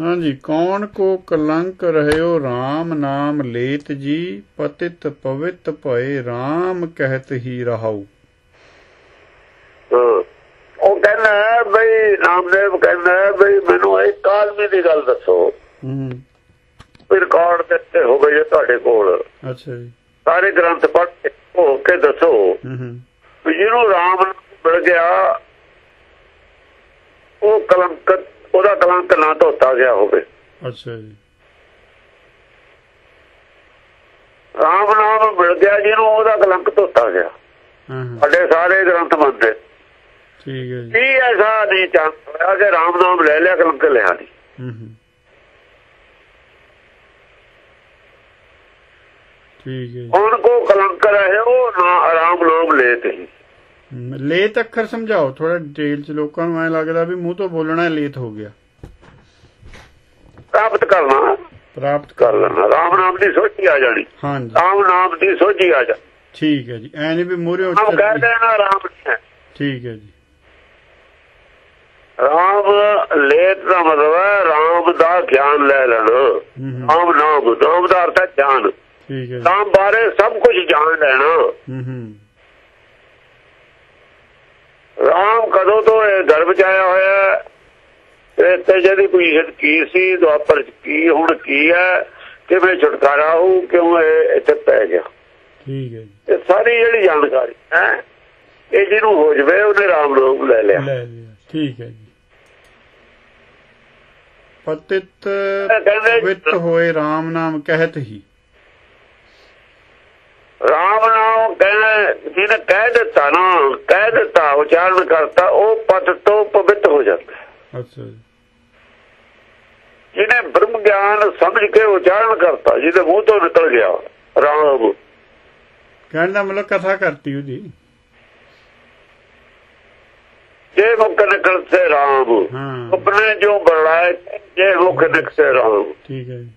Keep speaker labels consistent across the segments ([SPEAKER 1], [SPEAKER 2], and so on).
[SPEAKER 1] ਹਾਂਜੀ ਕੌਣ ਕੋ ਕਲੰਕ ਰਹਿਓ RAM ਨਾਮ ਲੇਤ ਜੀ ਪਤਿਤ ਪਵਿੱਤ ਭਏ RAM ਕਹਿਤ ਹੀ ਰਹਾਉ।
[SPEAKER 2] ਉਹ ਕਹਿੰਦਾ ਬਈ ਨਾਮਦੇਵ ਕਹਿੰਦਾ ਬਈ ਮੈਨੂੰ ਇੱਕ ਆਦਮੀ ਦੀ ਗੱਲ ਦੱਸੋ।
[SPEAKER 1] ਹੂੰ।
[SPEAKER 2] ਰਿਕਾਰਡ ਦਿੱਤੇ ਹੋ ਗਏ ਤੁਹਾਡੇ ਕੋਲ?
[SPEAKER 1] ਅੱਛਾ ਜੀ।
[SPEAKER 2] ਸਾਰੇ ਗ੍ਰੰਥ ਪੜ੍ਹ ਕੇ ਹੋ ਕੇ ਦੱਸੋ।
[SPEAKER 1] ਹੂੰ
[SPEAKER 2] ਜਿਹਨੂੰ ਰਾਮ ਮਿਲ ਗਿਆ ਉਹ ਕਲੰਕ ਉਹਦਾ ਕਲੰਕ ਨਾ ਧੋਤਾ ਗਿਆ ਹੋਵੇ।
[SPEAKER 1] ਅੱਛਾ ਜੀ।
[SPEAKER 2] ਰਾਮ ਨਾਮ ਮਿਲ ਗਿਆ ਜਿਹਨੂੰ ਉਹਦਾ ਕਲੰਕ ਧੋਤਾ ਗਿਆ। ਸਾਡੇ ਸਾਰੇ ਗ੍ਰੰਥ ਮੰਨਦੇ।
[SPEAKER 1] ਠੀਕ ਹੈ ਜੀ।
[SPEAKER 2] ਕੀ ਐਸਾ ਨਹੀਂ ਚਾਹ ਹੋਇਆ ਕਿ ਰਾਮ ਨਾਮ ਲੈ ਲਿਆ ਕਲੰਕ ਲਿਆ ਨਹੀਂ।
[SPEAKER 1] ਠੀਕ ਹੈ ਜੀ।
[SPEAKER 2] ਹੁਣ ਕੋ ਕਲੰਕ ਰਹੇ ਉਹ ਨਾ ਆਰਾਮ ਨਾਮ ਲੈ ਤੇ
[SPEAKER 1] ਲੇਤ ਅੱਖਰ ਸਮਝਾਓ ਥੋੜਾ ਡਿਟੇਲ ਚ ਲੋਕਾਂ ਨੂੰ ਐ ਲੱਗਦਾ ਵੀ ਮੂੰਹ ਤੋਂ ਬੋਲਣਾ ਲੇਤ ਹੋ ਗਿਆ।
[SPEAKER 2] ਪ੍ਰਾਪਤ ਕਰਨਾ।
[SPEAKER 1] ਪ੍ਰਾਪਤ
[SPEAKER 2] ਕਰ ਲੈਣਾ। ਰਾਮ ਨਾਮ ਦੀ ਸੋਝੀ ਆ ਜਾਣੀ।
[SPEAKER 1] ਹਾਂਜੀ।
[SPEAKER 2] ਰਾਮ ਨਾਮ ਦੀ ਸੋਝੀ ਆ ਜਾ।
[SPEAKER 1] ਠੀਕ ਹੈ ਜੀ। ਐ ਨਹੀਂ ਵੀ ਮੂਹਰੇ
[SPEAKER 2] ਹਮ ਕਹਿ ਦੇਣਾ ਰਾਮ
[SPEAKER 1] ਠੀਕ ਹੈ ਜੀ।
[SPEAKER 2] ਰਾਮ ਲੇਤ ਦਾ ਮਤਲਬ ਹੈ ਰਾਮ ਦਾ ਗਿਆਨ ਲੈ ਲੈਣਾ। ਰਾਮ ਨਾਮ ਦਾ ਅਰਥ ਹੈ ਗਿਆਨ।
[SPEAKER 1] ਠੀਕ ਹੈ
[SPEAKER 2] ਨਾਮ ਬਾਰੇ ਸਭ ਕੁਝ ਜਾਣ ਲੈਣਾ।
[SPEAKER 1] ਹੂੰ ਹੂੰ
[SPEAKER 2] ਰਾਮ ਕਦੋਂ ਤੋਂ ਇਹ ਗਰਭ ਚ ਆਇਆ ਹੋਇਆ? ਇਹ ਤੇ ਜਿਹਦੀ ਪੋਜੀਸ਼ਨ ਕੀ ਸੀ ਦੁਆਪਰ ਚ ਕੀ ਹੁਣ ਕੀ ਹੈ? ਕਿਵੇਂ ਛੁਟਕਾਰਾ ਹੋ ਕਿਉਂ ਇਹ ਇੱਥੇ ਪੈ ਗਿਆ?
[SPEAKER 1] ਠੀਕ ਹੈ ਜੀ।
[SPEAKER 2] ਇਹ ਸਾਰੀ ਜਿਹੜੀ ਜਾਣਕਾਰੀ ਹੈ? ਇਹ ਜਿਹਨੂੰ ਹੋ ਜਵੇ ਉਹਨੇ ਰਾਮ ਨਾਮ ਲੈ ਲਿਆ।
[SPEAKER 1] ਠੀਕ ਹੈ ਜੀ। ਪਤਿਤ ਵਿਤ ਹੋਏ RAM ਨਾਮ ਕਹਿਤ ਹੀ।
[SPEAKER 2] ਰਾਮ ਨਾਮ ਕਹਿੰਦੇ ਜਿਹਨੇ ਕਹਿ ਦਿੱਤਾ ਨਾ ਕਹਿ ਦਿੱਤਾ ਉਚਾਰਨ ਕਰਤਾ ਉਹ ਪਤ ਤੋਂ ਪਵਿੱਤ ਹੋ ਜਾਂਦਾ।
[SPEAKER 1] ਅੱਛਾ ਜੀ।
[SPEAKER 2] ਜਿਹਨੇ ਬ੍ਰਹਮ ਗਿਆਨ ਸਮਝ ਕੇ ਉਚਾਰਨ ਕਰਤਾ ਜਿਹਦੇ ਮੂੰਹ ਤੋਂ ਨਿਕਲ ਗਿਆ ਰਾਮ।
[SPEAKER 1] ਕਹਿਣ ਦਾ ਮਤਲਬ ਕਥਾ ਕਰਤੀ ਉਹਦੀ।
[SPEAKER 2] ਜੇ ਮੁਖ ਨਿਕਲ ਸੇ ਰਾਮ ਆਪਣੇ ਜੋ ਬੜਾਏ ਜੇ ਮੁਖ ਨਿਕਲ ਸੇ ਰਾਮ।
[SPEAKER 1] ਠੀਕ ਹੈ ਜੀ।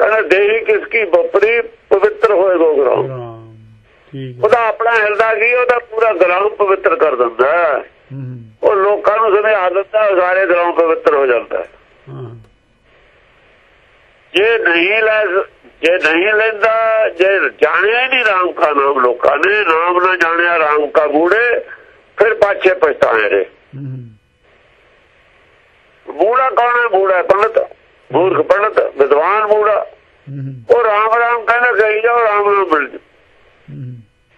[SPEAKER 2] ਕਹਿੰਦਾ ਦੇਹੀ ਕਿਸ ਕੀ ਬਪਰੀ ਪਵਿੱਤਰ ਹੋਏ ਗੋ ਰਾਮ
[SPEAKER 1] ਰਾਮ ਠੀਕ
[SPEAKER 2] ਉਹਦਾ ਆਪਣਾ ਹਿਰਦਾ ਕੀ ਉਹਦਾ ਪੂਰਾ ਗ੍ਰਾਮ ਪਵਿੱਤਰ ਕਰ ਦਿੰਦਾ ਉਹ ਲੋਕਾਂ ਨੂੰ ਸਮਝਾ ਦਿੰਦਾ ਉਹ ਸਾਰੇ ਗ੍ਰਾਮ ਪਵਿੱਤਰ ਹੋ ਜਾਂਦਾ ਜੇ ਨਹੀਂ ਲੈ ਜੇ ਨਹੀਂ ਲੈਂਦਾ ਜੇ ਜਾਣਿਆ ਨਹੀਂ ਰਾਮ ਕਾ ਨਾਮ ਲੋਕਾਂ ਨੇ ਨਾਮ ਨਾ ਜਾਣਿਆ ਰਾਮ ਕਾ ਗੂੜੇ ਫਿਰ ਪਾਛੇ ਪਛਤਾਏ ਰੇ ਬੂੜਾ ਕੌਣ ਹੈ? ਬੂੜਾ ਪੰਡਤ। ਮੂਰਖ ਪੰਡਤ ਵਿਦਵਾਨ
[SPEAKER 1] ਹੂੰ,
[SPEAKER 2] ਉਹ ਰਾਮ ਰਾਮ ਕਹਿੰਦਾ ਕਹੀ ਜਾਓ ਰਾਮ ਨਾਮ ਮਿਲ ਜੂ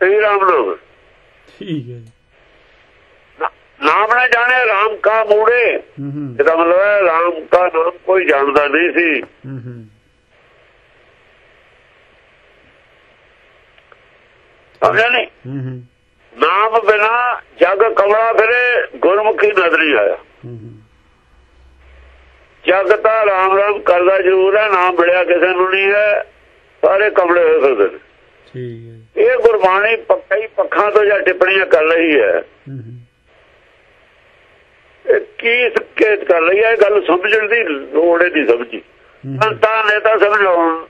[SPEAKER 2] ਸਹੀ ਰਾਮ ਨਾਮ
[SPEAKER 1] ਠੀਕ ਹੈ ਜੀ।
[SPEAKER 2] ਨਾ- ਨਾਮ ਨਾ ਜਾਣਿਆ ਰਾਮ ਕਾ ਮੂੜੇ। ਇਹਦਾ ਮਤਲਬ ਹੈ ਰਾਮ ਕਾ ਨਾਮ ਕੋਈ ਜਾਣਦਾ ਨਹੀਂ ਸੀ। ਸਮਝਿਆ ਨਹੀਂ? ਨਾਮ ਬਿਨਾ ਜਗ ਕਮਲਾ ਫਿਰੇ ਗੁਰਮੁਖੀ ਨਜ਼ਰ ਆਇਆ।
[SPEAKER 1] ਹੂੰ ਹੂੰ,
[SPEAKER 2] ਜਗ ਤਾਂ ਰਾਮ ਰਾਮ ਕਰਦਾ ਜ਼ਰੂਰ ਹੈ ਨਾਮ ਮਿਲਿਆ ਕਿਸੇ ਨੂੰ ਨਹੀਂ ਹੈ ਸਾਰੇ ਕਮਲੇ ਹੋਏ ਫਿਰਦੇ ਨੇ।
[SPEAKER 1] ਠੀਕ ਹੈ।
[SPEAKER 2] ਇਹ ਗੁਰਬਾਣੀ ਪੱਕਾ ਹੀ ਪੱਖਾਂ ਤੋਂ ਜਾਂ ਟਿੱਪਣੀਆਂ ਕਰ ਰਹੀ ਹੈ। ਕੀ ਸੰਕੇਤ ਕਰ ਰਹੀ ਹੈ ਗੱਲ ਸਮਝਣ ਦੀ ਲੋੜ ਨਹੀਂ ਸਮਝੀ। ਸੰਤਾਂ ਨੇ ਤਾਂ ਸਮਝਾਉਣ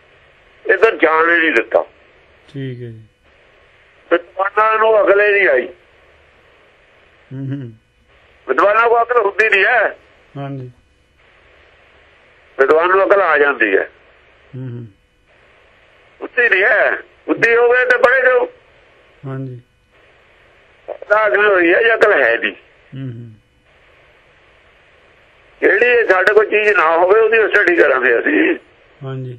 [SPEAKER 2] ਤਾਂ ਜਾਣ ਨਹੀਂ ਦਿੱਤਾ।
[SPEAKER 1] ਠੀਕ ਹੈ ਜੀ।
[SPEAKER 2] ਵਿਦਵਾਨਾਂ ਨੂੰ ਅਗਲੇ ਨਹੀਂ ਆਈ।
[SPEAKER 1] ਹੂੰ ਹੂੰ,
[SPEAKER 2] ਵਿਦਵਾਨਾਂ ਨੂੰ ਅਕਲ ਹੁੰਦੀ ਨਹੀਂ ਹੈ।
[SPEAKER 1] ਹਾਂਜੀ। ਵਿਦਵਾਨ
[SPEAKER 2] ਨੂੰ ਅਕਲ ਆ ਜਾਂਦੀ ਹੈ।
[SPEAKER 1] ਹੂੰ ਹੂੰ,
[SPEAKER 2] ਉੱਤੀ ਨਹੀਂ ਹੈ। ਬੁੱਧੀ ਹੋਵੇ ਤੇ ਬੜੇ ਜੋ
[SPEAKER 1] ਹਾਂਜੀ।
[SPEAKER 2] ਅਕਲ ਹੋਈ ਹੈ ਅਕਲ ਹੈ
[SPEAKER 1] ਹੂੰ ਹੂੰ,
[SPEAKER 2] ਜਿਹੜੀ ਸਾਡੇ ਕੋਲ ਚੀਜ਼ ਨਾ ਹੋਵੇ ਉਹਦੀ ਸਟੱਡੀ ਕਰਾਂਗੇ ਅਸੀਂ।
[SPEAKER 1] ਹਾਂਜੀ।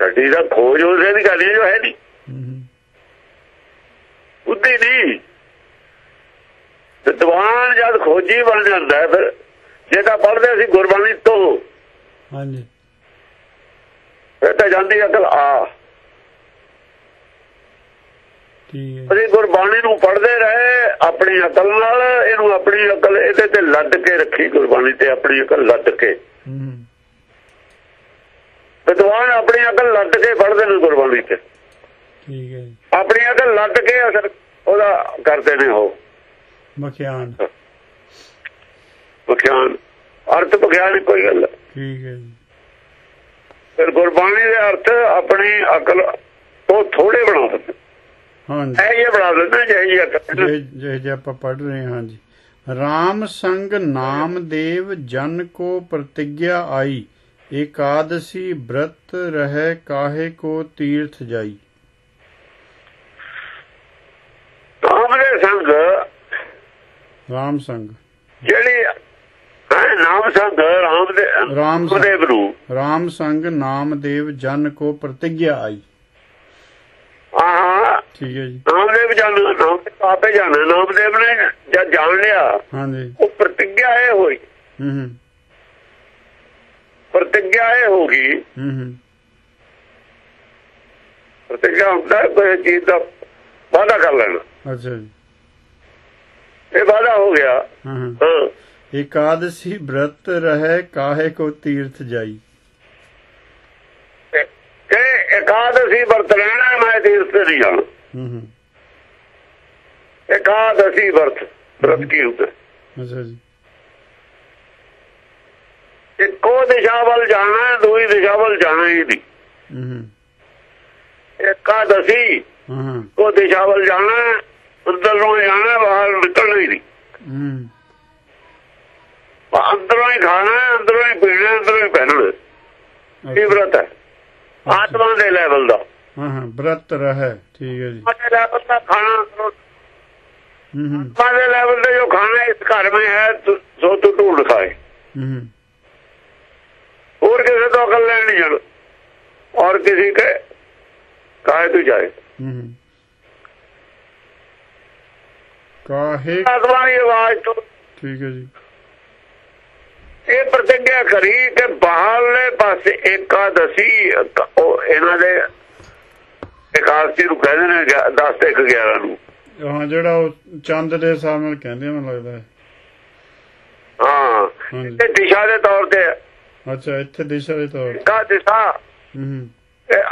[SPEAKER 2] ਸਟੱਡੀ ਦਾ ਖੋਜ ਉਸੇ ਦੀ ਗੱਲ ਹੈ ਜੋ ਹੈ ਨਹੀਂ।
[SPEAKER 1] ਹੂੰ ਹੂੰ,
[SPEAKER 2] ਬੁੱਧੀ ਨਹੀਂ। ਵਿਦਵਾਨ ਜਦ ਖੋਜੀ ਬਣ ਜਾਂਦਾ ਹੈ ਫਿਰ ਜੇ ਤਾਂ ਪੜ੍ਹਦੇ ਅਸੀਂ ਗੁਰਬਾਣੀ ਤੋਂ।
[SPEAKER 1] ਹਾਂਜੀ।
[SPEAKER 2] ਫਿਰ ਤਾਂ ਜਾਂਦੀ ਅਕਲ ਆ।
[SPEAKER 1] ਠੀਕ
[SPEAKER 2] ਅਸੀਂ ਗੁਰਬਾਣੀ ਨੂੰ ਪੜ੍ਹਦੇ ਰਹੇ ਆਪਣੀ ਅਕਲ ਨਾਲ ਇਹਨੂੰ ਆਪਣੀ ਅਕਲ ਇਹਦੇ ਤੇ ਲੱਦ ਕੇ ਰੱਖੀ ਗੁਰਬਾਣੀ ਤੇ ਆਪਣੀ ਅਕਲ ਲੱਦ ਕੇ। ਵਿਦਵਾਨ ਆਪਣੀ ਅਕਲ ਲੱਦ ਕੇ ਪੜ੍ਹਦੇ ਨੇ ਗੁਰਬਾਣੀ ਤੇ।
[SPEAKER 1] ਠੀਕ ਹੈ
[SPEAKER 2] ਆਪਣੀ ਅਕਲ ਲੱਦ ਕੇ ਅਸਰ ਉਹਦਾ ਕਰਦੇ ਨੇ ਉਹ।
[SPEAKER 1] ਮਖਿਆਨ।
[SPEAKER 2] ਵਿਖਿਆਨ ਅਰਥ ਵਿਖਿਆਨ ਕੋਈ ਗੱਲ
[SPEAKER 1] ਠੀਕ ਹੈ ਜੀ।
[SPEAKER 2] ਫਿਰ ਗੁਰਬਾਣੀ ਦੇ ਅਰਥ ਆਪਣੇ ਅਕਲ ਤੋਂ ਥੋੜੇ ਬਣਾ ਦਿੰਦੇ।
[SPEAKER 1] ਹਾਂਜੀ।
[SPEAKER 2] ਇਹ ਇਹ ਬਣਾ ਦਿੰਦੇ
[SPEAKER 1] ਜਿਹੇ ਜਿਹੇ ਜਿਹੇ ਆਪਾਂ ਪੜ ਰਹੇ ਹਾਂ ਜੀ ਰਾਮ ਸੰਗ ਨਾਮਦੇਵ ਜਨ ਕੋ ਪ੍ਰਤਿਗਿਆ ਆਈ ਏਕਾदशी ਬ੍ਰਤ ਰਹਿ ਕਾਹੇ ਕੋ ਤੀਰਥ ਜਾਈ।
[SPEAKER 2] ਰਾਮ ਦੇ ਸੰਗ
[SPEAKER 1] ਰਾਮ ਸੰਗ।
[SPEAKER 2] ਜਿਹੜੀ ਨਾਮ ਸੰਗ ਰਾਮ ਦੇ
[SPEAKER 1] ਰਾਮ ਸੰਗ
[SPEAKER 2] ਨੂੰ
[SPEAKER 1] ਰਾਮ ਸੰਗ ਨਾਮਦੇਵ ਜਨ ਕੋ ਪ੍ਰਤਿਗਿਆ ਆਈ।
[SPEAKER 2] ਆਹ।
[SPEAKER 1] ਠੀਕ ਹੈ ਜੀ।
[SPEAKER 2] ਨਾਮਦੇਵ ਜਨ ਨਾਮ ਤੇ ਆਪੇ ਜਾਣਾ ਨਾਮਦੇਵ ਨੇ ਜਦ ਜਾਣ ਲਿਆ
[SPEAKER 1] ਹਾਂਜੀ।
[SPEAKER 2] ਉਹ ਪ੍ਰਤਿਗਿਆ ਇਹ ਹੋਈ।
[SPEAKER 1] ਹੂੰ ਹੂੰ।
[SPEAKER 2] ਪ੍ਰਤਿਗਿਆ ਇਹ ਹੋ ਗਈ।
[SPEAKER 1] ਹੂੰ ਹੂੰ।
[SPEAKER 2] ਪ੍ਰਤਿਗਿਆ ਹੁੰਦਾ ਕੋਈ ਚੀਜ਼ ਦਾ ਵਾਅਦਾ ਕਰ ਲੈਣਾ।
[SPEAKER 1] ਅੱਛਾ ਜੀ।
[SPEAKER 2] ਇਹ ਵਾਅਦਾ ਹੋ ਗਿਆ। ਹਾਂ।
[SPEAKER 1] एकादशी व्रत रहे काहे को तीर्थ जाई
[SPEAKER 2] ਤੇ ਕਿ ਇਕਾਦਸ਼ੀ ਵਰਤ ਰਹਿਣਾ ਮੈਂ ਤੀਰਥ ਤੇ ਨਹੀਂ ਜਾਣਾ
[SPEAKER 1] हम्म हम्म
[SPEAKER 2] ਇਕਾਦਸ਼ੀ ਵਰਤ ਵਰਤ ਕੀ ਹੁੰਦਾ
[SPEAKER 1] अच्छा जी
[SPEAKER 2] ਇੱਕੋ ਦਿਸ਼ਾ ਵੱਲ ਜਾਣਾ ਹੈ, ਦੂਈ ਦਿਸ਼ਾ ਵੱਲ ਜਾਣਾ ਹੀ ਨਹੀਂ
[SPEAKER 1] हम्म हम्म
[SPEAKER 2] ਇਕਾਦਸ਼ੀ
[SPEAKER 1] हाँ हाँ
[SPEAKER 2] ਕੋ ਦਿਸ਼ਾ ਵੱਲ ਜਾਣਾ ਹੈ, ਅੰਦਰ ਨੂੰ ਜਾਣਾ ਹੈ, ਬਾਹਰ ਨਿਕਲਣਾ ਹੀ ਨਹੀਂ
[SPEAKER 1] हम्म
[SPEAKER 2] ਬਸ ਅੰਦਰੋਂ ਹੀ ਖਾਣਾ ਅੰਦਰੋਂ ਹੀ ਪੀਣਾ ਅੰਦਰੋਂ ਹੀ ਪਹਿਨਣਾ ਇਹ ਵਰਤ ਹੈ? ਆਤਮਾ ਦੇ ਲੈਵਲ ਦਾ।
[SPEAKER 1] ਹਾਂ ਹਾਂ ਵਰਤ ਰਹਾ ਠੀਕ ਹੈ
[SPEAKER 2] ਜੀ। ਸਾਡੇ ਲੈਵਲ ਦਾ ਖਾਣਾ ਹੂੰ ਹੂੰ। ਸਾਡੇ ਲੈਵਲ ਦਾ ਜੋ ਖਾਣਾ ਇਸ ਘਰ ਮੇ ਹੈ ਸੋ ਤੂੰ
[SPEAKER 1] ਢੂੰਡ
[SPEAKER 2] ਖਾਏ। ਹੂੰ ਹੋਰ ਕਿਸੇ ਤੋਂ ਅਕਲ ਲੈਣੀ ਜੜ ਔਰ ਕਿਸੇ ਕੇ ਕਾਹੇ
[SPEAKER 1] ਤੂੰ ਜਾਏ।
[SPEAKER 2] ਹੂੰ ਕਾਹੇ? ਆਵਾਜ਼ ਤੋਂ।
[SPEAKER 1] ਠੀਕ ਹੈ ਜੀ।
[SPEAKER 2] ਇਹ ਪ੍ਰਤਿਗਿਆ ਕਰੀ ਕਿ ਬਾਹਰਲੇ ਪਾਸੇ ਏਕਾਦਸ਼ੀ ਉਹ ਇਹਨਾਂ ਦੇ ਏਕਾਦਸ਼ੀ ਨੂੰ ਕਹਿੰਦੇ ਨੇ 10 ਤੇ 11 ਨੂੰ।
[SPEAKER 1] ਹਾਂ ਜਿਹੜਾ ਉਹ ਚੰਦ ਦੇ ਹਿਸਾਬ ਕਹਿੰਦੇ ਮੈਨੂੰ ਲੱਗਦਾ। ਹੈ
[SPEAKER 2] ਹਾਂ ਤੇ ਦਿਸ਼ਾ ਦੇ ਤੌਰ ਤੇ।
[SPEAKER 1] ਅੱਛਾ ਇੱਥੇ ਦਿਸ਼ਾ ਦੇ ਤੌਰ ਤੇ।
[SPEAKER 2] ਕਾ ਦਿਸ਼ਾ।
[SPEAKER 1] ਹੂੰ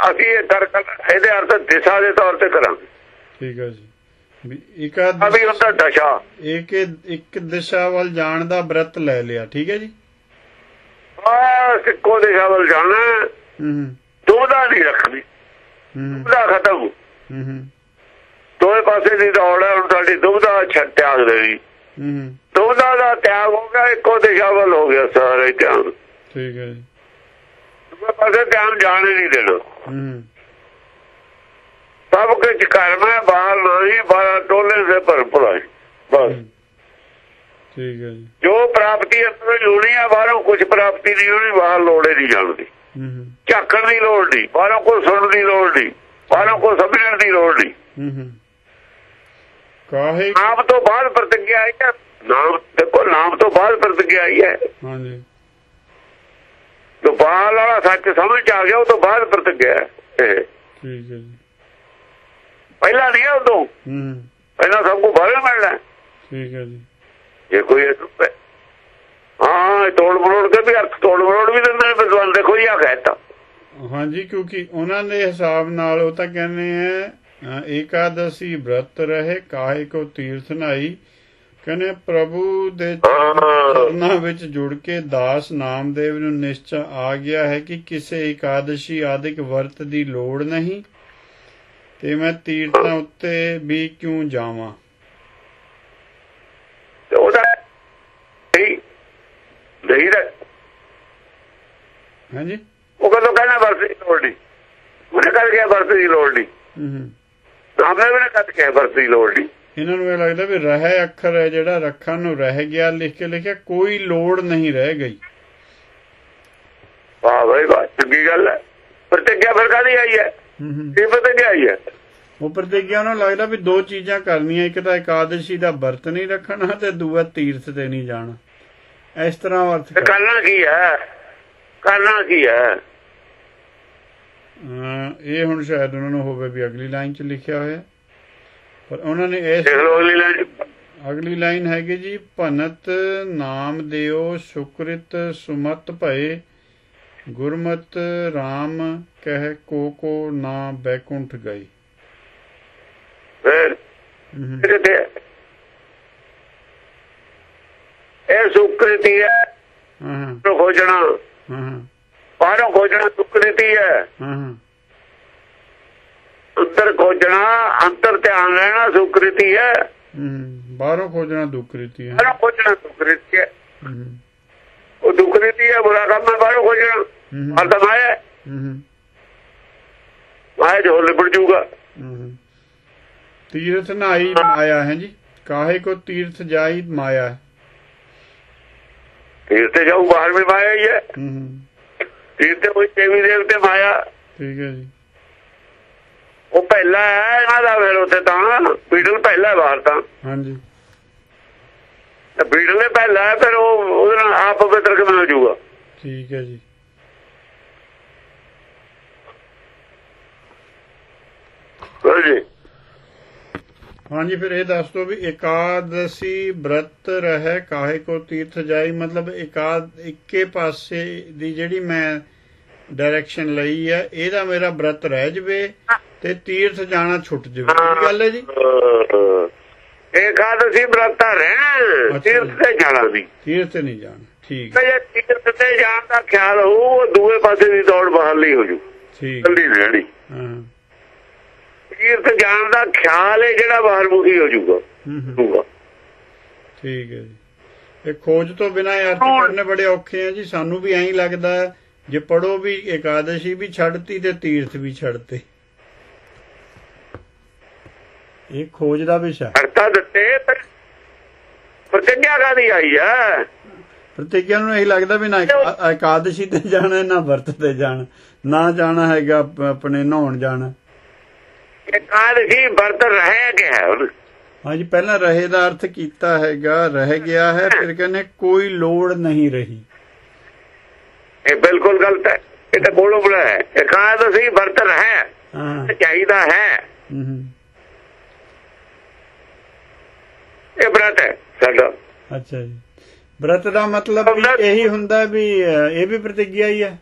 [SPEAKER 2] ਅਸੀਂ ਇਹ ਤਰਕ ਇਹਦੇ ਅਰਥ ਦਿਸ਼ਾ ਦੇ ਤੌਰ ਤੇ ਕਰਾਂਗੇ।
[SPEAKER 1] ਠੀਕ ਹੈ ਜੀ। ਇਕਾ
[SPEAKER 2] ਅਭੀ ਹੁੰਦਾ ਦਸ਼ਾ।
[SPEAKER 1] ਇੱਕ ਇੱਕ ਦਿਸ਼ਾ ਵੱਲ ਜਾਣ ਦਾ ਵਰਤ ਲੈ ਲਿਆ ਠੀਕ ਹੈ ਜੀ?
[SPEAKER 2] ਬਸ ਇੱਕੋ ਦਿਸ਼ਾ ਵੱਲ ਜਾਣਾ ਹੈ,
[SPEAKER 1] ਹੂੰ ਹੂੰ।
[SPEAKER 2] ਦੁਬਦਾ ਨਹੀਂ ਰੱਖਣੀ।
[SPEAKER 1] ਹੂੰ
[SPEAKER 2] ਦੁਬਦਾ ਖਤਮ।
[SPEAKER 1] ਹੂੰ ਹੂੰ।
[SPEAKER 2] ਦੋਵੇਂ ਪਾਸੇ ਦੀ ਦੌੜ ਹੈ ਹੁਣ ਸਾਡੀ ਦੁਬਦਾ ਤਿਆਗ ਦੇਣੀ
[SPEAKER 1] ਹੂੰ ਹੂੰ,
[SPEAKER 2] ਦੁਬਦਾ ਦਾ ਤਿਆਗ ਹੋ ਗਿਆ ਇੱਕੋ ਦਿਸ਼ਾ ਵੱਲ ਹੋ ਗਿਆ ਸਾਰੇ ਧਿਆਨ।
[SPEAKER 1] ਠੀਕ ਹੈ ਜੀ।
[SPEAKER 2] ਦੂਏ ਪਾਸੇ ਧਿਆਨ ਜਾਣ ਹੀ ਨਹੀਂ ਦੇਣਾ।
[SPEAKER 1] ਹੂੰ ਹੂੰ,
[SPEAKER 2] ਸਭ ਕੁਝ ਕਰਮ ਹੈ ਬਾਹਰ ਨਹੀਂ ਬਾਹਰ ਟੋਲੇ ਸੇ ਪਰ ਭਰਾਈ ਬਸ।
[SPEAKER 1] ਹੂੰ, ਠੀਕ ਹੈ ਜੀ।
[SPEAKER 2] ਜੋ ਪ੍ਰਾਪਤੀ ਅੰਦਰੋਂ ਹੀ ਹੋਣੀ ਹੈ ਬਾਹਰੋਂ ਕੁਝ ਪ੍ਰਾਪਤੀ ਨਹੀਂ ਹੋਣੀ ਬਾਹਰ ਲੋੜੇ ਨਹੀਂ ਜਾਣਦੀ
[SPEAKER 1] ਹੂੰ ਹੂੰ।
[SPEAKER 2] ਝਾਕਣ ਦੀ ਲੋੜ ਨਹੀਂ ਬਾਹਰੋਂ ਕੋਈ ਸੁਣਨ ਦੀ ਲੋੜ ਨਹੀਂ ਬਾਹਰੋਂ ਕੋਈ ਸਮਝਣ ਦੀ ਲੋੜ ਨਹੀਂ।
[SPEAKER 1] ਕਾਹੇ
[SPEAKER 2] ਨਾਮ ਤੋਂ ਬਾਅਦ ਪ੍ਰਤੀਗਿਆ ਆਈ ਹੈ। ਨਾਮ ਦੇਖੋ ਨਾਮ ਤੋਂ ਬਾਅਦ ਪ੍ਰਤੀਗਿਆ ਆਈ ਹੈ।
[SPEAKER 1] ਹਾਂਜੀ।
[SPEAKER 2] ਜੋ ਬਾਹਰ ਵਾਲਾ ਸੱਚ ਸਮਝ ਚ ਆ ਗਿਆ ਉਹ ਤੋਂ ਬਾਅਦ ਪ੍ਰਤੀਗਿਆ।
[SPEAKER 1] ਠੀਕ ਹੈ ਜੀ।
[SPEAKER 2] ਪਹਿਲਾਂ ਨਹੀਂ ਉਦੋਂ। ਪਹਿਲਾਂ ਸਭ ਕੁਝ ਬਾਹਰ ਮਿਲਣਾ।
[SPEAKER 1] ਠੀਕ ਹੈ ਜੀ।
[SPEAKER 2] ਜੇ ਕੋਈ ਇਹ ਸੁਪੇ ਹਾਂ ਇਹ ਤੋੜ ਮਰੋੜ ਕੇ ਵੀ ਅਰਥ ਤੋੜ ਮਰੋੜ ਵੀ ਦਿੰਦੇ ਨੇ ਵਿਦਵਾਨ ਦੇਖੋ ਇਹ ਆ ਕਹਿਤਾ
[SPEAKER 1] ਹਾਂਜੀ ਕਿਉਂਕਿ ਉਹਨਾਂ ਦੇ ਹਿਸਾਬ ਨਾਲ ਉਹ ਤਾਂ ਕਹਿੰਦੇ ਆ ਅ, ਏਕਾਦਸ਼ੀ व्रत ਰਹੇ ਕਾਹੇ ਕੋ ਤੀਰਥ ਨਾਈ ਕਹਿੰਦੇ ਪ੍ਰਭੂ ਦੇ
[SPEAKER 2] ਹਾਂ
[SPEAKER 1] ਚਰਨਾਂ ਵਿੱਚ ਜੁੜ ਕੇ ਦਾਸ ਨਾਮਦੇਵ ਨੂੰ ਨਿਸ਼ਚੈ ਆ ਗਿਆ ਹੈ ਕਿ ਕਿਸੇ ਏਕਾਦਸ਼ੀ ਆਦਿਕ ਵਰਤ ਦੀ ਲੋੜ ਨਹੀਂ ਤੇ ਮੈਂ ਤੀਰਥਾਂ ਉੱਤੇ ਵੀ ਕਿਉਂ ਜਾਵਾਂ
[SPEAKER 2] ਤੇ ਉਹਦਾ ਨਹੀਂ ਨਹੀਂ ਦਾ
[SPEAKER 1] ਹਾਂਜੀ।
[SPEAKER 2] ਉਹ ਕਹਿੰਦਾ ਦੀ ਲੋੜ ਨਹੀਂ ਉਹਨੇ ਕਰ ਗਿਆ ਵਰਤ ਦੀ ਲੋੜ ਨਹੀਂ
[SPEAKER 1] ਹੂੰ ਹੂੰ।
[SPEAKER 2] ਨਾਮੇ ਵੀ ਨੇ ਕੱਟ ਕੇ ਵਰਤ ਦੀ ਲੋੜ ਨਹੀਂ
[SPEAKER 1] ਇਹਨਾਂ ਨੂੰ ਇਹ ਲੱਗਦਾ ਵੀ ਰਹਿ ਅੱਖਰ ਹੈ ਜਿਹੜਾ ਰੱਖਣ ਨੂੰ ਰਹਿ ਗਿਆ ਲਿਖ ਕੇ ਲਿਖਿਆ ਕੋਈ ਲੋੜ ਨਹੀਂ ਰਹਿ ਗਈ।
[SPEAKER 2] ਵਾਹ ਬਈ ਵਾਹ ਚੰਗੀ ਗੱਲ ਹੈ। ਪ੍ਰਤੀਗਿਆ ਫਿਰ ਕਾਦੀ ਆਈ ਹੈ?
[SPEAKER 1] ਹੂੰ ਹੂੰ।
[SPEAKER 2] ਕੀ ਪ੍ਰਤੀਗਿਆ ਆਈ ਹੈ?
[SPEAKER 1] ਉਹ ਪ੍ਰਤੀਗਿਆ ਨੂੰ ਲੱਗਦਾ ਵੀ ਦੋ ਚੀਜ਼ਾਂ ਕਰਨੀਆਂ ਇੱਕ ਤਾਂ ਇਕਾਦਸ਼ੀ ਦਾ ਵਰਤ ਨਹੀਂ ਰੱਖਣਾ ਤੇ ਦੂਆ ਤੀਰਥ ਤੇ ਨਹੀਂ ਜਾਣਾ। ਇਸ ਤਰ੍ਹਾਂ ਅਰਥ
[SPEAKER 2] ਕਰਨਾ ਕੀ ਹੈ? ਕਰਨਾ ਕੀ ਹੈ?
[SPEAKER 1] ਇਹ ਹੁਣ ਸ਼ਾਇਦ ਉਹਨਾਂ ਨੂੰ ਹੋਵੇ ਵੀ ਅਗਲੀ ਲਾਈਨ 'ਚ ਲਿਖਿਆ ਹੋਇਆ। ਪਰ ਉਹਨਾਂ ਨੇ ਇਸ
[SPEAKER 2] ਅਗਲੀ ਲਾਈਨ
[SPEAKER 1] ਅਗਲੀ ਲਾਈਨ ਹੈਗੀ ਜੀ ਭਨਤ ਨਾਮ ਦਿਓ ਸੁਕ੍ਰਿਤ ਸੁਮਤ ਭਏ ਗੁਰਮਤ RAM ਕਹਿ ਕੋ ਕੋ ਨਾ ਬੈਕੁੰਠ ਗਈ
[SPEAKER 2] ਇਹ ਸੁਕ੍ਰਿਤੀ ਹੈ।
[SPEAKER 1] ਹਾਂ।
[SPEAKER 2] ਖੋਜਣਾ।
[SPEAKER 1] ਹਾਂ।
[SPEAKER 2] ਬਾਹਰੋਂ ਖੋਜਣਾ ਸੁਕ੍ਰਿਤੀ ਹੈ।
[SPEAKER 1] ਹਾਂ।
[SPEAKER 2] ਅੰਦਰ ਖੋਜਣਾ ਅੰਦਰ ਧਿਆਨ ਰਹਿਣਾ ਸੁਕ੍ਰਿਤੀ ਹੈ।
[SPEAKER 1] ਹੂੰ। ਬਾਹਰੋਂ ਖੋਜਣਾ ਦੁੱਖ ਰੀਤੀ ਹੈ।
[SPEAKER 2] ਬਾਹਰੋਂ ਖੋਜਣਾ ਦੁੱਖ ਰੀਤੀ ਹੈ। ਉਹ ਦੁੱਖ ਰੀਤੀ ਹੈ ਬੁਰਾ ਕੰਮ ਹੈ ਬਾਹਰੋਂ ਖੋਜਣਾ। ਤਾਂ ਮਾਇਆ ਹੈ। ਮਾਇਆ ਜੋ ਲਿਬੜ ਜੂਗਾ
[SPEAKER 1] ਹੂੰ। ਤੀਰਥ ਨਾਈ ਮਾਇਆ ਹੈ ਜੀ। ਕਾਹੇ ਕੋ ਤੀਰਥ ਜਾਈ ਮਾਇਆ ਹੈ।
[SPEAKER 2] ਤੀਰ ਤੇ ਜਾਊ ਬਾਹਰ ਵੀ ਮਾਇਆ ਹੀ ਹੈ।
[SPEAKER 1] ਹੂੰ ਹੂੰ,
[SPEAKER 2] ਤੀਰ ਤੇ ਕੋਈ ਦੇਵੀ ਦੇਵਤੇ ਮਾਇਆ।
[SPEAKER 1] ਠੀਕ ਹੈ ਜੀ।
[SPEAKER 2] ਉਹ ਪਹਿਲਾ ਹੈ ਇਹਨਾਂ ਦਾ ਫਿਰ ਉੱਥੇ ਤਾਂ। ਬੀਡਲ ਪਹਿਲਾ ਬਾਹਰ ਤਾਂ।
[SPEAKER 1] ਹਾਂਜੀ।
[SPEAKER 2] ਤੇ ਬੀਡਲ ਨੇ ਪਹਿਲਾ ਫਿਰ ਉਹ ਉਹਦੇ ਨਾਲ ਆਪ ਪਵਿੱਤਰ ਕਿਵੇਂ ਹੋ ਜਾਊਗਾ?
[SPEAKER 1] ਠੀਕ ਹੈ ਜੀ
[SPEAKER 2] ਹਾਂਜੀ
[SPEAKER 1] ਹਾਂਜੀ ਫਿਰ ਇਹ ਦੱਸ ਦਿਓ ਵੀ ਇਕਾਦਸ਼ੀ ਬ੍ਰਤ ਰਹਿ ਕਾਹੇ ਕੋ ਤੀਰਥ ਜਾਈ? ਮਤਲਬ ਇਕਾਦ ਇੱਕੇ ਪਾਸੇ ਦੀ ਜਿਹੜੀ ਮੈਂ ਡਾਇਰੈਕਸ਼ਨ ਲਈ ਹੈ ਇਹਦਾ ਮੇਰਾ ਬ੍ਰਤ ਰਹਿ ਜਵੇ ਤੇ ਤੀਰਥ ਜਾਣਾ ਛੁੱਟ ਜਵੇ। ਕੀ ਗੱਲ ਹੈ ਜੀ?
[SPEAKER 2] ਏਕਾਦਸ਼ੀ ਬ੍ਰਤਾ
[SPEAKER 1] ਅੱਛਾ
[SPEAKER 2] ਤੀਰਥ। ਤੇ ਜਾਣਾ ਨਹੀਂ
[SPEAKER 1] ਤੀਰਥ ਨਹੀਂ ਜਾਣਾ। ਠੀਕ
[SPEAKER 2] ਤੇ ਜੇ ਤੀਰਥ ਤੇ ਜਾਣ ਦਾ ਖਿਆਲ ਹੋਊ ਉਹ ਦੂਏ ਪਾਸੇ ਦੀ ਦੌੜ ਬਾਹਰ ਲਈ ਹੋ ਜੂ।
[SPEAKER 1] ਠੀਕ।
[SPEAKER 2] ਕੱਲੀ ਰਹਿਣੀ।
[SPEAKER 1] ਹਾਂ।
[SPEAKER 2] ਤੀਰਥ ਜਾਣ ਦਾ ਖਿਆਲ ਹੈ ਜਿਹੜਾ ਬਾਹਰ ਮੁਖੀ ਹੋ ਹੋਊਗਾ।
[SPEAKER 1] ਠੀਕ ਹੈ ਜੀ। ਇਹ ਖੋਜ ਤੋਂ ਬਿਨਾਂ ਅਰਥ ਕਰਨੇ ਬੜੇ ਔਖੇ ਆ ਜੀ। ਸਾਨੂੰ ਵੀ ਐਂ ਲੱਗਦਾ ਜੇ ਪੜੋ ਵੀ ਇਕਾਦਸ਼ੀ ਵੀ ਛੱਡਤੀ ਤੇ ਤੀਰਥ ਵੀ ਛੱਡਤੇ। ਇਹ ਖੋਜ ਦਾ ਵਿਸ਼ਾ
[SPEAKER 2] ਅਰਥਾ ਦਿੱਤੇ ਪਰ ਪ੍ਰਤਿਗਿਆ ਕਾਦੀ ਆਈ ਹੈ?
[SPEAKER 1] ਪ੍ਰਤੀਗਿਆ ਨੂੰ ਇਹ ਲੱਗਦਾ ਵੀ ਨਾ ਇਕਾ- ਇਕਾਦਸ਼ੀ ਤੇ ਜਾਣਾ ਨਾ ਵਰਤ ਤੇ ਜਾਣਾ। ਨਾ ਜਾਣਾ ਹੈਗਾ ਆਪ- ਆਪਣੇ ਨਹਾਉਣ ਜਾਣਾ।
[SPEAKER 2] ਏਕਾਦਸ਼ੀ ਵਰਤ ਰਹਿ ਗਿਆ
[SPEAKER 1] ਹਾਂਜੀ ਪਹਿਲਾਂ ਰਹੇ ਦਾ ਅਰਥ ਕੀਤਾ ਹੈਗਾ ਰਹਿ ਗਿਆ ਹੈ ਫਿਰ ਕਹਿੰਦੇ ਕੋਈ ਲੋੜ ਨਹੀਂ ਰਹੀ।
[SPEAKER 2] ਇਹ ਬਿਲਕੁਲ ਗਲਤ ਹੈ। ਇਹ ਤਾਂ ਬੋਲੋ ਬੜਾ ਹੈ। ਏਕਾਦਸ਼ੀ ਵਰਤ ਰਹਿ
[SPEAKER 1] ਹਾਂ।
[SPEAKER 2] ਚਾਹੀਦਾ ਹੈ। ਇਹ ਬ੍ਰਤ ਹੈ ਸਾਡਾ।
[SPEAKER 1] ਅੱਛਾ ਜੀ। ਬ੍ਰਤ ਦਾ ਮਤਲਬ ਇਹੀ ਹੁੰਦਾ ਵੀ ਇਹ ਵੀ ਪ੍ਰਤੀਗਿਆ ਹੀ ਹੈ।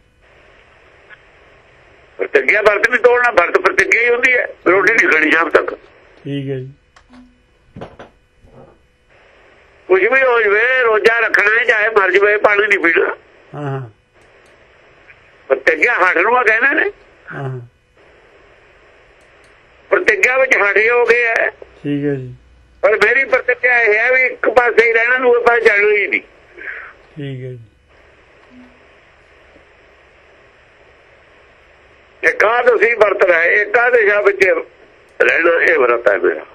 [SPEAKER 2] ਪ੍ਰਤਿਗਿਆ ਵਰਤ ਨਹੀਂ ਤੋੜਨਾ ਵਰਤ ਪ੍ਰਤਿਗਿਆ ਹੀ ਹੁੰਦੀ ਹੈ ਰੋਟੀ ਨਹੀਂ ਖਾਣੀ ਸ਼ਾਮ ਤੱਕ।
[SPEAKER 1] ਠੀਕ ਹੈ ਜੀ।
[SPEAKER 2] ਕੁਝ ਵੀ ਹੋ ਜਵੇ ਰੋਜ਼ਾ ਰੱਖਣਾ ਹੈ ਚਾਹੇ ਮਰ ਜਵੇ ਪਾਣੀ ਨਹੀਂ ਪੀਣਾ।
[SPEAKER 1] ਹਾਂ ਹਾਂ।
[SPEAKER 2] ਪ੍ਰਤਿਗਿਆ ਹਟ ਨੂੰ ਆ ਕਹਿੰਦੇ ਨੇ।
[SPEAKER 1] ਹਾਂ ਹਾਂ,
[SPEAKER 2] ਪ੍ਰਤਿਗਿਆ ਵਿੱਚ ਹਟੇ ਹੋ ਗਏ ਹੈ
[SPEAKER 1] ਠੀਕ ਹੈ ਜੀ।
[SPEAKER 2] ਪਰ ਮੇਰੀ ਪ੍ਰਤਿਗਿਆ ਇਹ ਹੈ ਵੀ ਇੱਕ ਪਾਸੇ ਹੀ ਰਹਿਣਾ ਨੂੰ ਪਾਸੇ ਜਾਣਾ ਹੀ ਨਹੀਂ।
[SPEAKER 1] ਠੀਕ ਹੈ ਜੀ।
[SPEAKER 2] ਇਕਾਦਸ਼ੀ ਵਰਤ ਰਹੇ ਇਕਾਦਸ਼ਾ ਵਿੱਚ ਰਹਿਣਾ? ਇਹ ਵਰਤ ਹੈ ਮੇਰਾ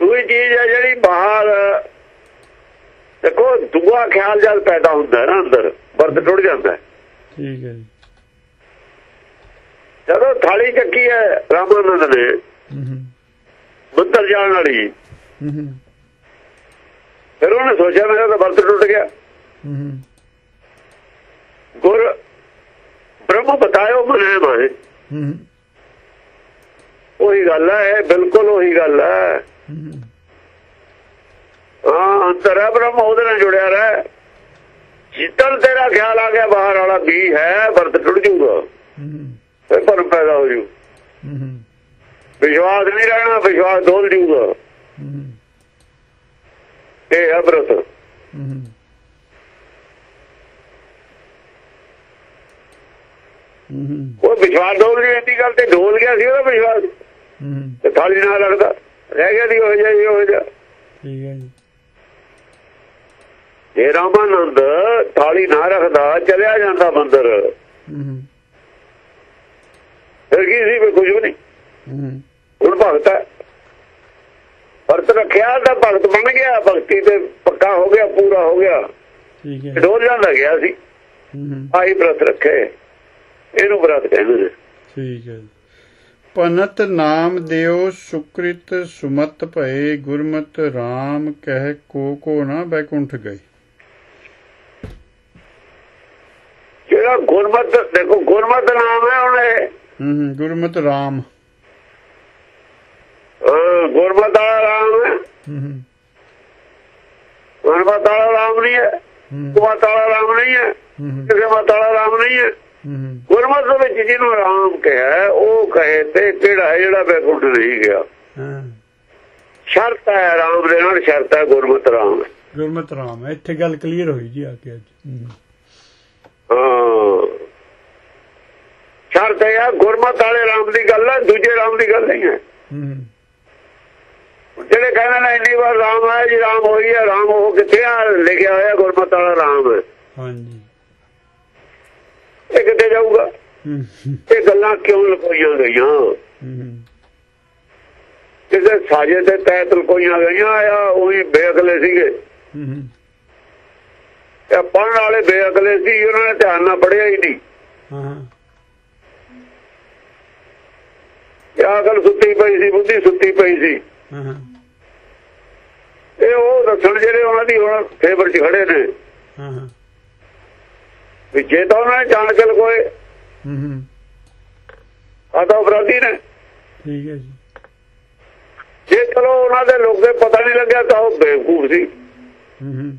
[SPEAKER 2] ਦੂਜੀ ਚੀਜ਼ ਹੈ ਜਿਹੜੀ ਬਾਹਰ ਦੇਖੋ ਦੂਆ ਖਿਆਲ ਜਦ ਪੈਦਾ ਹੁੰਦਾ ਨਾ ਅੰਦਰ ਵਰਤ ਟੁੱਟ ਜਾਂਦਾ
[SPEAKER 1] ਠੀਕ ਹੈ
[SPEAKER 2] ਜਦੋਂ ਥਾਲੀ ਚੱਕੀ ਹੈ ਰਾਮਾਨੰਦ ਨੇ ਮੰਦਰ ਜਾਣ ਵਾਲੀ ਫਿਰ ਉਹਨੇ ਸੋਚਿਆ ਮੇਰਾ ਤਾਂ ਵਰਤ ਟੁੱਟ ਗਿਆ। ਗੁਰ ਬ੍ਰਹਮ ਬਤਾਇਓ ਮਨੇ ਮਾਏ ਉਹੀ ਗੱਲ ਹੈ ਬਿਲਕੁਲ ਉਹੀ ਗੱਲ ਹੈ।
[SPEAKER 1] ਹਾਂ
[SPEAKER 2] ਅੰਦਰ ਬ੍ਰਹਮ ਉਹਦੇ ਨਾਲ ਜੁੜਿਆ ਰਹਿ। ਜਿੱਦਣ ਤੇਰਾ ਖਿਆਲ ਆ ਗਿਆ ਬਾਹਰ ਵਾਲਾ ਵੀ ਹੈ ਵਰਤ ਟੁੱਟ ਜੂਗਾ
[SPEAKER 1] ਹੂੰ ਹੂੰ,
[SPEAKER 2] ਭਰਮ ਪੈਦਾ ਹੋ ਜੂ। ਵਿਸ਼ਵਾਸ ਨਹੀਂ ਰਹਿਣਾ ਵਿਸ਼ਵਾਸ ਡੋਲ ਜੂਗਾ ਇਹ ਹੈ ਵਰਤ
[SPEAKER 1] ਹੂੰ ਹੂੰ, ਹੂੰ ਹੂੰ,
[SPEAKER 2] ਉਹ ਵਿਸ਼ਵਾਸ ਡੋਲ ਗਿਆ ਇੰਨੀ ਗੱਲ ਤੇ ਡੋਲ ਗਿਆ ਸੀ ਉਹਦਾ ਵਿਸ਼ਵਾਸ। ਤੇ ਥਾਲੀ ਨਾਲ ਲੱਗਦਾ ਰਹਿ ਗਿਆ ਦੀ ਹੋ ਜਾ ਜੀ ਹੋ ਜਾ
[SPEAKER 1] ਠੀਕ ਹੈ ਜੀ।
[SPEAKER 2] ਜੇ ਰਾਮਾਨੰਦ ਥਾਲੀ ਨਾ ਰੱਖਦਾ ਚਲਿਆ ਜਾਂਦਾ ਮੰਦਰ।
[SPEAKER 1] ਹੂੰ। ਹੂੰ,
[SPEAKER 2] ਫਿਰ ਕੀ ਸੀ ਕੁਝ ਵੀ ਨਹੀਂ। ਹੁਣ ਭਗਤ ਹੈ। ਵਰਤ ਰੱਖਿਆ ਤਾਂ ਭਗਤ ਬਣ ਗਿਆ ਭਗਤੀ ਤੇ ਪੱਕਾ ਹੋ ਗਿਆ ਪੂਰਾ ਹੋ ਗਿਆ।
[SPEAKER 1] ਠੀਕ ਹੈ।
[SPEAKER 2] ਡੋਲ ਜਾਂਦਾ ਗਿਆ ਸੀ। ਆਹੀ ਵਰਤ ਰੱਖੇ। ਇਹਨੂੰ ਵਰਤ ਕਹਿੰਦੇ ਨੇ।
[SPEAKER 1] ਠੀਕ ਹੈ ਪਨਤ ਨਾਮ ਦਿਓ ਸੁਕ੍ਰਿਤ ਸੁਮਤ ਭਏ ਗੁਰਮਤ RAM ਕਹਿ ਕੋ ਕੋ ਨਾ ਬੈਕੁੰਠ ਗਏ।
[SPEAKER 2] ਜਿਹੜਾ ਗੁਰਮਤ ਦੇਖੋ ਗੁਰਮਤ ਨਾਮ ਹੈ ਉਹਨੇ।
[SPEAKER 1] ਹੂੰ ਗੁਰਮਤ RAM
[SPEAKER 2] ਗੁਰਮਤ ਰਾਮ ਹੈ।
[SPEAKER 1] ਹੂੰ ਹੂੰ,
[SPEAKER 2] ਗੁਰਮਤ ਰਾਮ ਨਹੀਂ ਹੈ।
[SPEAKER 1] ਹੂੰ।
[SPEAKER 2] ਗੁਰਮਤ ਵਾਲਾ ਰਾਮ ਨਹੀਂ ਹੈ। ਕਿਸੇ ਮਤ ਰਾਮ ਨਹੀਂ ਹੂੰ, ਗੁਰਮਤ ਦੇ ਵਿੱਚ ਜਿਹਨੂੰ ਰਾਮ ਕਿਹਾ ਉਹ ਕਹੇ ਤੇ ਕਿਹੜਾ ਹੈ ਜਿਹੜਾ ਬੇਕੁੰਠ ਨਹੀਂ ਗਿਆ। ਸ਼ਰਤ ਹੈ ਰਾਮ ਦੇ ਨਾਲ ਸ਼ਰਤ ਹੈ ਗੁਰਮਤ ਰਾਮ ਹੈ।
[SPEAKER 1] ਗੁਰਮਤ ਹੈ। ਇੱਥੇ ਗੱਲ ਕਲੀਅਰ ਹੋਈ ਜੀ ਆ ਕੇ ਅੱਜ। ਹੂੰ,
[SPEAKER 2] ਸ਼ਰਤ ਹੈ ਗੁਰਮਤ ਵਾਲੇ ਰਾਮ ਦੀ ਗੱਲ ਹੈ ਦੂਜੇ ਰਾਮ ਦੀ ਗੱਲ ਨਹੀਂ ਹੈ।
[SPEAKER 1] ਹੂੰ।
[SPEAKER 2] ਜਿਹੜੇ ਕਹਿੰਦੇ ਨੇ ਇੰਨੀ ਵਾਰ ਰਾਮ ਆਇਆ ਜੀ ਰਾਮ ਹੋਈ ਹੈ ਰਾਮ ਉਹ ਕਿੱਥੇ ਆ ਲਿਖਿਆ ਹੋਇਆ ਗੁਰਮਤਿ ਵਾਲਾ ਰਾਮ
[SPEAKER 1] ਹਾਂਜੀ।
[SPEAKER 2] ਇਹ ਕਿੱਥੇ ਜਾਊਗਾ? ਇਹ ਗੱਲਾਂ ਕਿਉਂ ਲਕੋਈਆਂ ਗਈਆਂ? ਕਿਸੇ ਸਾਜੇ ਦੇ ਤਹਿਤ ਲਕੋਈਆਂ ਗਈਆਂ ਆ ਉਹੀ ਬੇਅਕਲੇ ਸੀਗੇ। ਇਹ ਪੜਨ ਵਾਲੇ ਬੇਅਕਲੇ ਸੀ ਉਹਨਾਂ ਨੇ ਧਿਆਨ ਨਾਲ ਪੜਿਆ ਹੀ ਨਹੀਂ।
[SPEAKER 1] ਹਾਂ
[SPEAKER 2] ਅਕਲ ਸੁੱਤੀ ਪਈ ਸੀ ਬੁੱਧੀ ਸੁੱਤੀ ਪਈ ਸੀ। ਇਹ ਉਹ ਦੱਸਣ ਜਿਹੜੇ ਉਹਨਾਂ ਦੀ ਹੁਣ ਫੇਵਰ 'ਚ ਖੜੇ ਨੇ।
[SPEAKER 1] ਹਾਂ।
[SPEAKER 2] ਵੀ ਜੇ ਤਾਂ ਉਹਨਾਂ ਨੇ ਜਾਣ ਕੇ ਲਕੋਏ
[SPEAKER 1] ਹੂੰ ਹੂੰ।
[SPEAKER 2] ਆ ਤਾਂ ਅਪਰਾਧੀ ਨੇ।
[SPEAKER 1] ਠੀਕ ਹੈ ਜੀ।
[SPEAKER 2] ਜੇ ਚਲੋ ਉਹਨਾਂ ਦੇ ਲੋਕ ਦੇ ਪਤਾ ਨਹੀਂ ਲੱਗਿਆ ਤਾਂ ਉਹ ਬੇਵਕੂਫ ਸੀ।
[SPEAKER 1] ਹੂੰ ਹੂੰ।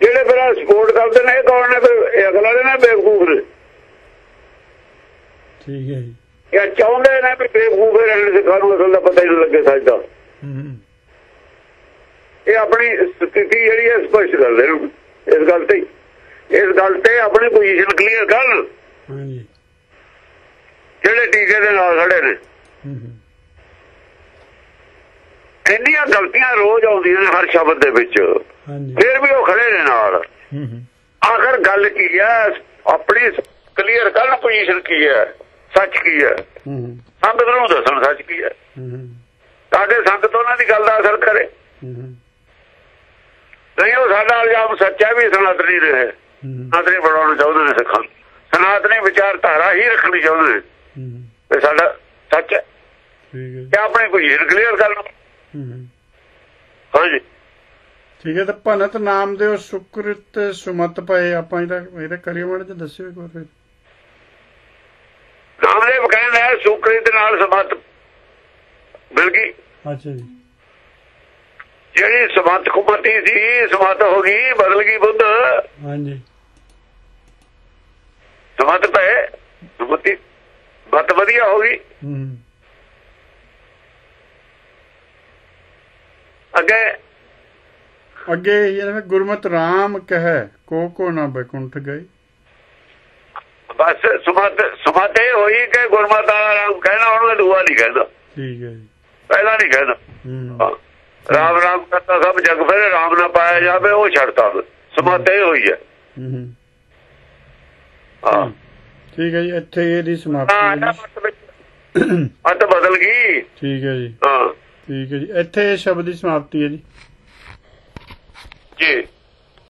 [SPEAKER 2] ਜਿਹੜੇ ਫਿਰ ਸਪੋਰਟ ਕਰਦੇ ਨੇ ਇਹ ਕੌਣ ਨੇ ਫਿਰ? ਇਹ ਅਗਲਾ ਦੇ ਨੇ ਬੇਵਕੂਫ ਨੇ।
[SPEAKER 1] ਠੀਕ ਹੈ ਜੀ।
[SPEAKER 2] ਇਹ ਚਾਹੁੰਦੇ ਨੇ ਵੀ ਬੇਵਕੂਫ ਰਹਿਣ ਸਿੱਖਾਂ ਨੂੰ ਅਸਲ ਦਾ ਪਤਾ ਹੀ ਨਹੀਂ ਲੱਗੇ ਸੱਚਦਾ
[SPEAKER 1] ਹੂੰ ਹੂੰ।
[SPEAKER 2] ਇਹ ਆਪਣੀ ਸਥਿਤੀ ਜਿਹੜੀ ਹੈ ਸਪਸ਼ਟ ਕਰਦੇ ਨੇ ਇਸ ਗੱਲ ਤੇ। ਇਸ ਗੱਲ ਤੇ ਆਪਣੀ ਪੋਜੀਸ਼ਨ ਕਲੀਅਰ ਕਰਨ
[SPEAKER 1] ਹਾਂਜੀ।
[SPEAKER 2] ਜਿਹੜੇ ਟੀਕੇ ਦੇ ਨਾਲ ਖੜੇ ਨੇ। ਇੰਨੀਆਂ ਗਲਤੀਆਂ ਰੋਜ਼ ਆਉਂਦੀਆਂ ਨੇ ਹਰ ਸ਼ਬਦ ਦੇ ਵਿੱਚ। ਫਿਰ ਵੀ ਉਹ ਖੜੇ ਨੇ ਨਾਲ। ਆਖਰ ਗੱਲ ਕੀ ਹੈ? ਆਪਣੀ ਕਲੀਅਰ ਕਰਨ ਪੋਜੀਸ਼ਨ ਕੀ ਹੈ? ਸੱਚ ਕੀ ਹੈ? ਸੰਗਤ ਨੂੰ ਦੱਸਣ ਸੱਚ ਕੀ ਹੈ? ਤਾਂ ਕਿ ਸੰਗਤ ਉਹਨਾਂ ਦੀ ਗੱਲ ਦਾ ਅਸਰ ਕਰੇ। ਨਹੀਂ ਉਹ ਸਾਡਾ ਇਲਜ਼ਾਮ ਸੱਚਾ ਵੀ ਸਨਾਤਨੀ ਰਹੇ
[SPEAKER 1] ਹੂੰ।
[SPEAKER 2] ਸਨਾਤਨੀ ਬਣਾਉਣਾ ਚਾਹੁੰਦੇ ਨੇ ਸਿੱਖਾਂ। ਸਨਾਤਨੀ ਵਿਚਾਰਧਾਰਾ ਹੀ ਰੱਖਣੀ ਚਾਹੁੰਦੇ ਨੇ। ਤੇ ਸਾਡਾ ਸੱਚ ਹੈ।
[SPEAKER 1] ਠੀਕ ਹੈ
[SPEAKER 2] ਆਪਣੀ ਪੋਜੀਸ਼ਨ ਕਲੀਅਰ ਕਰ ਲਓ ਹਾਂਜੀ
[SPEAKER 1] ਠੀਕ ਹੈ ਤਾਂ ਭਨਤ ਨਾਮ ਦੇ ਉਹ ਸੁਕ੍ਰਿਤ ਸੁਮਤ ਪਏ ਆਪਾਂ ਇਹਦਾ ਇਹਦਾ ਕਰਿਓ ਮਾੜਾ ਜਿਹਾ ਦੱਸਿਓ ਇੱਕ ਵਾਰ ਫਿਰ।
[SPEAKER 2] ਨਾਮਦੇਵ ਕਹਿੰਦਾ ਹੈ ਸੁਕ੍ਰਿਤ ਨਾਲ ਸਮਤ ਮਿਲ ਗਈ।
[SPEAKER 1] ਅੱਛਾ ਜੀ।
[SPEAKER 2] ਜਿਹੜੀ ਸਮਤ ਕੁਮਤੀ ਸੀ ਸਮਤ ਹੋ ਗਈ ਬਦਲ ਗਈ ਬੁੱਧ।
[SPEAKER 1] ਹਾਂਜੀ।
[SPEAKER 2] ਸਮਤ ਪਏ ਸਮਤੀ ਮਤ ਵਧੀਆ ਹੋ ਗਈ। ਅੱਗੇ।
[SPEAKER 1] ਅੱਗੇ ਇਹ ਗੁਰਮਤ ਰਾਮ ਕਹੈ ਕੋ ਕੋ ਨਾ ਬੈਕੁੰਠ ਗਏ।
[SPEAKER 2] ਬਸ ਸਮਤ ਇਹ ਹੋਈ ਕਿ ਗੁਰਮਤਿ ਵਾਲਾ ਰਾਮ ਕਹਿਣਾ ਉਹਨੂੰ ਦੂਆ ਨਹੀਂ ਕਹਿੰਦਾ।
[SPEAKER 1] ਠੀਕ ਹੈ ਜੀ।
[SPEAKER 2] ਪਹਿਲਾਂ ਨਹੀਂ ਕਹਿੰਦਾ। ਰਾਮ ਰਾਮ ਕਰਤਾ ਸਭ ਜਗ ਫਿਰ ਰਾਮ ਨਾ ਪਾਇਆ ਜਾਵੇ ਉਹ ਛੱਡਤਾ। ਸਮਤ ਇਹ ਹੋਈ ਹੈ।
[SPEAKER 1] ਹੂੰ। ਹੂੰ। ਠੀਕ ਹੈ ਜੀ ਇੱਥੇ ਇਹਦੀ ਸਮਾਪਤੀ
[SPEAKER 2] ਹਾਂ ਮਤ ਬਦਲ ਗਈ।
[SPEAKER 1] ਠੀਕ ਹੈ ਜੀ।
[SPEAKER 2] ਹਾਂ।
[SPEAKER 1] ਠੀਕ ਹੈ ਜੀ ਇੱਥੇ ਸ਼ਬਦ ਦੀ ਸਮਾਪਤੀ ਹੈ ਜੀ।
[SPEAKER 2] ਜੀ।